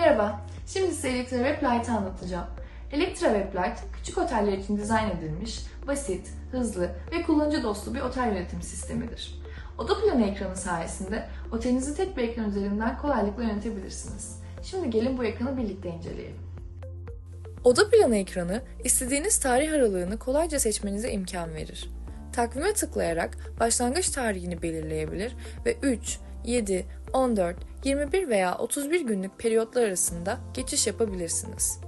Merhaba, şimdi size Elektra Web Light'ı anlatacağım. Elektra Web Light, küçük oteller için dizayn edilmiş, basit, hızlı ve kullanıcı dostu bir otel yönetim sistemidir. Oda planı ekranı sayesinde otelinizi tek bir ekran üzerinden kolaylıkla yönetebilirsiniz. Şimdi gelin bu ekranı birlikte inceleyelim. Oda planı ekranı, istediğiniz tarih aralığını kolayca seçmenize imkan verir. Takvime tıklayarak başlangıç tarihini belirleyebilir ve 3, 7, 14, 21 veya 31 günlük periyotlar arasında geçiş yapabilirsiniz.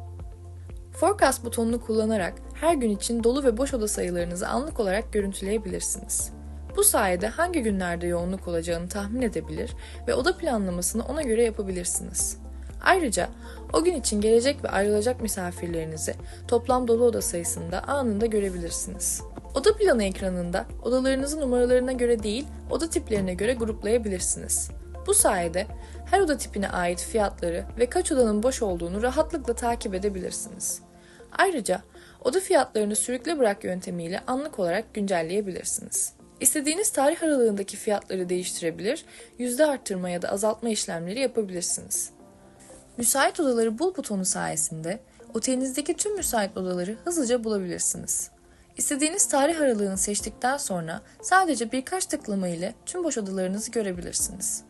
Forecast butonunu kullanarak her gün için dolu ve boş oda sayılarınızı anlık olarak görüntüleyebilirsiniz. Bu sayede hangi günlerde yoğunluk olacağını tahmin edebilir ve oda planlamasını ona göre yapabilirsiniz. Ayrıca o gün için gelecek ve ayrılacak misafirlerinizi toplam dolu oda sayısında anında görebilirsiniz. Oda planı ekranında odalarınızı numaralarına göre değil, oda tiplerine göre gruplayabilirsiniz. Bu sayede her oda tipine ait fiyatları ve kaç odanın boş olduğunu rahatlıkla takip edebilirsiniz. Ayrıca oda fiyatlarını sürükle bırak yöntemiyle anlık olarak güncelleyebilirsiniz. İstediğiniz tarih aralığındaki fiyatları değiştirebilir, yüzde arttırma ya da azaltma işlemleri yapabilirsiniz. Müsait odaları bul butonu sayesinde otelinizdeki tüm müsait odaları hızlıca bulabilirsiniz. İstediğiniz tarih aralığını seçtikten sonra sadece birkaç tıklama ile tüm boş odalarınızı görebilirsiniz.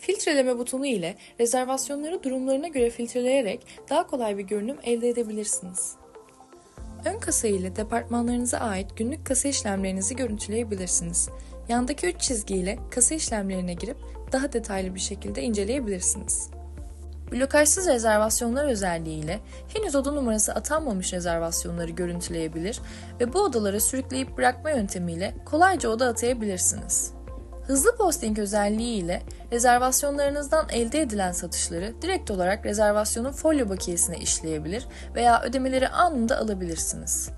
Filtreleme butonu ile rezervasyonları durumlarına göre filtreleyerek daha kolay bir görünüm elde edebilirsiniz. Ön kasa ile departmanlarınıza ait günlük kasa işlemlerinizi görüntüleyebilirsiniz. Yandaki 3 çizgi ile kasa işlemlerine girip daha detaylı bir şekilde inceleyebilirsiniz. Blokajsız rezervasyonlar özelliğiyle henüz oda numarası atanmamış rezervasyonları görüntüleyebilir ve bu odalara sürükleyip bırakma yöntemiyle kolayca oda atayabilirsiniz. Hızlı posting özelliği ile rezervasyonlarınızdan elde edilen satışları direkt olarak rezervasyonun folyo bakiyesine işleyebilir veya ödemeleri anında alabilirsiniz.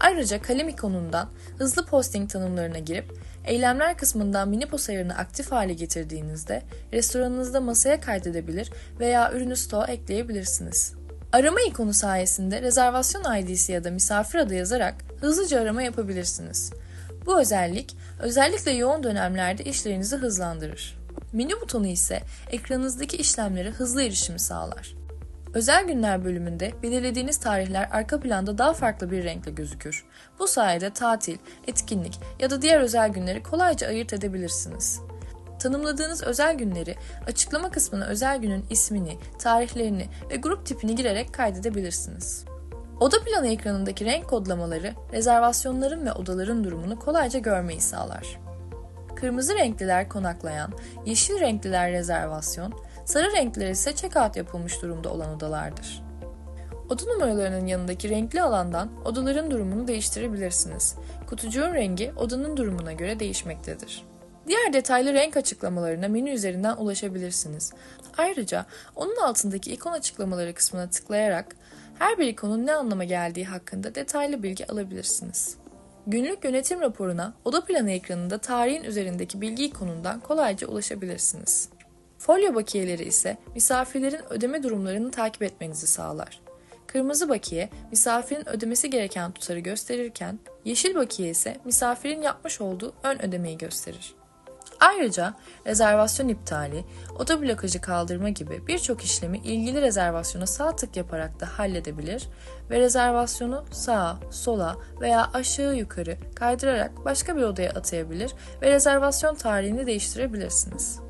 Ayrıca kalem ikonundan hızlı posting tanımlarına girip eylemler kısmından Minipost ayarını aktif hale getirdiğinizde restoranınızda masaya kaydedebilir veya ürünü stoğa ekleyebilirsiniz. Arama ikonu sayesinde rezervasyon ID'si ya da misafir adı yazarak hızlıca arama yapabilirsiniz. Bu özellik özellikle yoğun dönemlerde işlerinizi hızlandırır. Menü butonu ise ekranınızdaki işlemlere hızlı erişimi sağlar. Özel günler bölümünde belirlediğiniz tarihler arka planda daha farklı bir renkle gözükür. Bu sayede tatil, etkinlik ya da diğer özel günleri kolayca ayırt edebilirsiniz. Tanımladığınız özel günleri açıklama kısmına özel günün ismini, tarihlerini ve grup tipini girerek kaydedebilirsiniz. Oda planı ekranındaki renk kodlamaları rezervasyonların ve odaların durumunu kolayca görmeyi sağlar. Kırmızı renkliler konaklayan, yeşil renkliler rezervasyon, sarı renkliler ise check-out yapılmış durumda olan odalardır. Oda numaralarının yanındaki renkli alandan odaların durumunu değiştirebilirsiniz. Kutucuğun rengi odanın durumuna göre değişmektedir. Diğer detaylı renk açıklamalarına menü üzerinden ulaşabilirsiniz. Ayrıca onun altındaki ikon açıklamaları kısmına tıklayarak her bir ikonun ne anlama geldiği hakkında detaylı bilgi alabilirsiniz. Günlük yönetim raporuna oda planı ekranında tarihin üzerindeki bilgi ikonundan kolayca ulaşabilirsiniz. Folyo bakiyeleri ise misafirlerin ödeme durumlarını takip etmenizi sağlar. Kırmızı bakiye misafirin ödemesi gereken tutarı gösterirken, yeşil bakiye ise misafirin yapmış olduğu ön ödemeyi gösterir. Ayrıca rezervasyon iptali, oda blokajı kaldırma gibi birçok işlemi ilgili rezervasyona sağ tık yaparak da halledebilir ve rezervasyonu sağa, sola veya aşağı yukarı kaydırarak başka bir odaya atayabilir ve rezervasyon tarihini değiştirebilirsiniz.